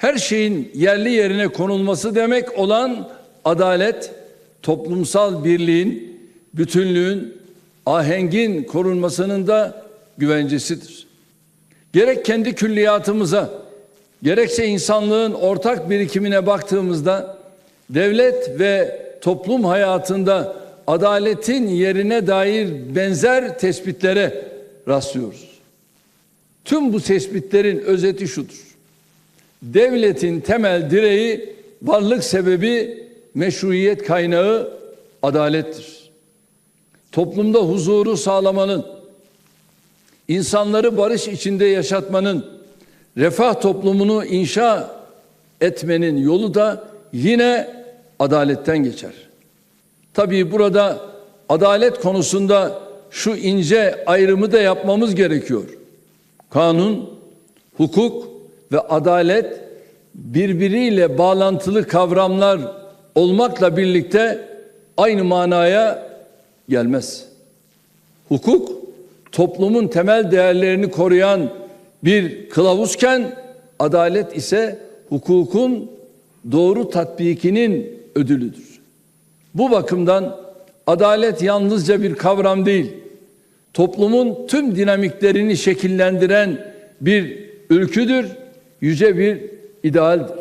her şeyin yerli yerine konulması demek olan adalet, toplumsal birliğin, bütünlüğün, ahengin korunmasının da güvencesidir. Gerek kendi külliyatımıza, gerekse insanlığın ortak birikimine baktığımızda devlet ve toplum hayatında adaletin yerine dair benzer tespitlere rastlıyoruz. Tüm bu tespitlerin özeti şudur. Devletin temel direği, varlık sebebi, meşruiyet kaynağı adalettir. Toplumda huzuru sağlamanın, insanları barış içinde yaşatmanın, refah toplumunu inşa etmenin yolu da yine adaletten geçer. Tabii burada adalet konusunda şu ince ayrımı da yapmamız gerekiyor. Kanun, hukuk ve adalet birbiriyle bağlantılı kavramlar olmakla birlikte aynı manaya gelmez. Hukuk toplumun temel değerlerini koruyan bir kılavuzken adalet ise hukukun doğru tatbikinin ödülüdür. Bu bakımdan adalet yalnızca bir kavram değil, toplumun tüm dinamiklerini şekillendiren bir ülküdür, yüce bir idealdir.